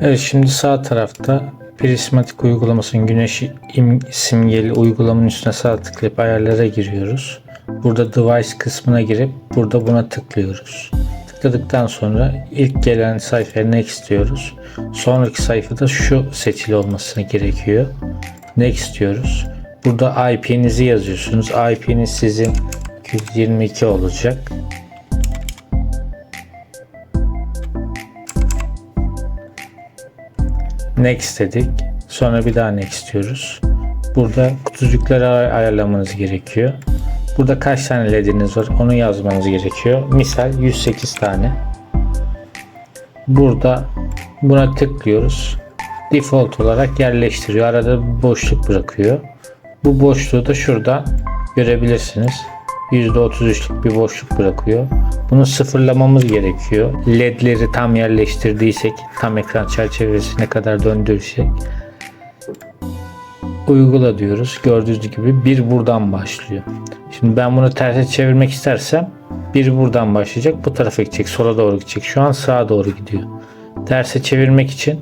Evet şimdi sağ tarafta prismatik uygulamasının güneş im- simgeli uygulamanın üstüne sağ tıklayıp ayarlara giriyoruz. Burada device kısmına girip burada buna tıklıyoruz. Tıkladıktan sonra ilk gelen sayfaya next diyoruz. Sonraki sayfada şu seçili olmasını gerekiyor. Next diyoruz. Burada IP'nizi yazıyorsunuz. IP'niz sizin 222 olacak. Next dedik. Sonra bir daha next diyoruz. Burada kutucukları ay- ayarlamanız gerekiyor. Burada kaç tane lediniz var onu yazmanız gerekiyor. Misal 108 tane. Burada buna tıklıyoruz. Default olarak yerleştiriyor. Arada boşluk bırakıyor. Bu boşluğu da şuradan görebilirsiniz. %33'lük bir boşluk bırakıyor. Bunu sıfırlamamız gerekiyor. LED'leri tam yerleştirdiysek, tam ekran çerçevesine kadar döndürsek uygula diyoruz. Gördüğünüz gibi bir buradan başlıyor. Şimdi ben bunu terse çevirmek istersem bir buradan başlayacak. Bu tarafa gidecek. Sola doğru gidecek. Şu an sağa doğru gidiyor. Terse çevirmek için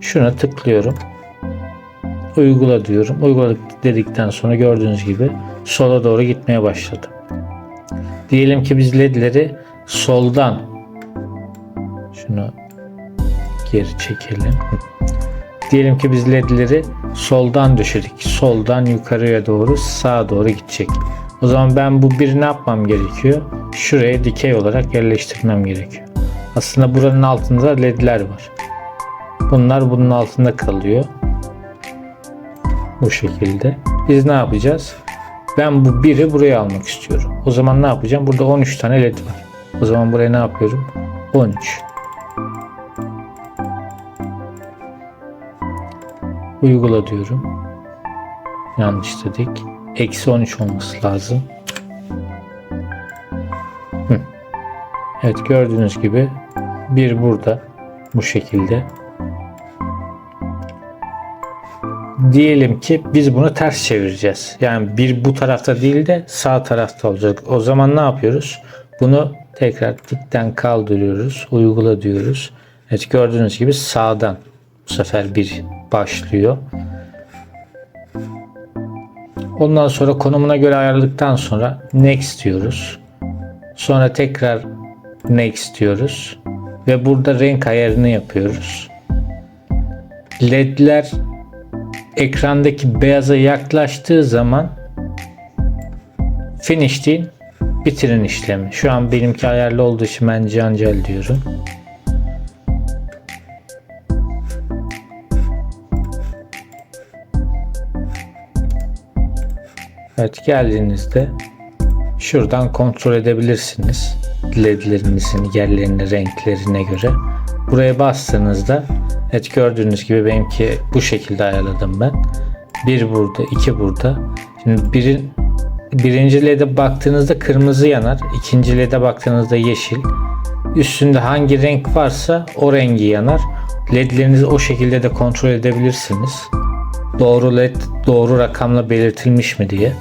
şuna tıklıyorum. Uygula diyorum. Uyguladık dedikten sonra gördüğünüz gibi sola doğru gitmeye başladı. Diyelim ki biz ledleri soldan şunu geri çekelim. Diyelim ki biz ledleri soldan düşürdük. Soldan yukarıya doğru sağa doğru gidecek. O zaman ben bu bir ne yapmam gerekiyor? Şuraya dikey olarak yerleştirmem gerekiyor. Aslında buranın altında ledler var. Bunlar bunun altında kalıyor. Bu şekilde. Biz ne yapacağız? Ben bu biri buraya almak istiyorum. O zaman ne yapacağım? Burada 13 tane led var. O zaman buraya ne yapıyorum? 13. Uygula diyorum. Yanlış dedik. Eksi 13 olması lazım. Evet gördüğünüz gibi bir burada bu şekilde. Diyelim ki biz bunu ters çevireceğiz. Yani bir bu tarafta değil de sağ tarafta olacak. O zaman ne yapıyoruz? Bunu tekrar dikten kaldırıyoruz. Uygula diyoruz. Evet gördüğünüz gibi sağdan bu sefer bir başlıyor. Ondan sonra konumuna göre ayarladıktan sonra next diyoruz. Sonra tekrar next diyoruz. Ve burada renk ayarını yapıyoruz. LED'ler ekrandaki beyaza yaklaştığı zaman finish deyin bitirin işlemi. Şu an benimki ayarlı olduğu için ben cancel diyorum. Evet geldiğinizde şuradan kontrol edebilirsiniz. ledlerinizin yerlerini renklerine göre. Buraya bastığınızda evet gördüğünüz gibi benimki bu şekilde ayarladım ben. Bir burada, iki burada. Şimdi birin, birinci led'e baktığınızda kırmızı yanar. ikinci led'e baktığınızda yeşil. Üstünde hangi renk varsa o rengi yanar. Ledlerinizi o şekilde de kontrol edebilirsiniz. Doğru led doğru rakamla belirtilmiş mi diye.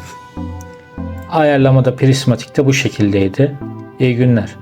Ayarlamada prismatikte bu şekildeydi. İyi günler.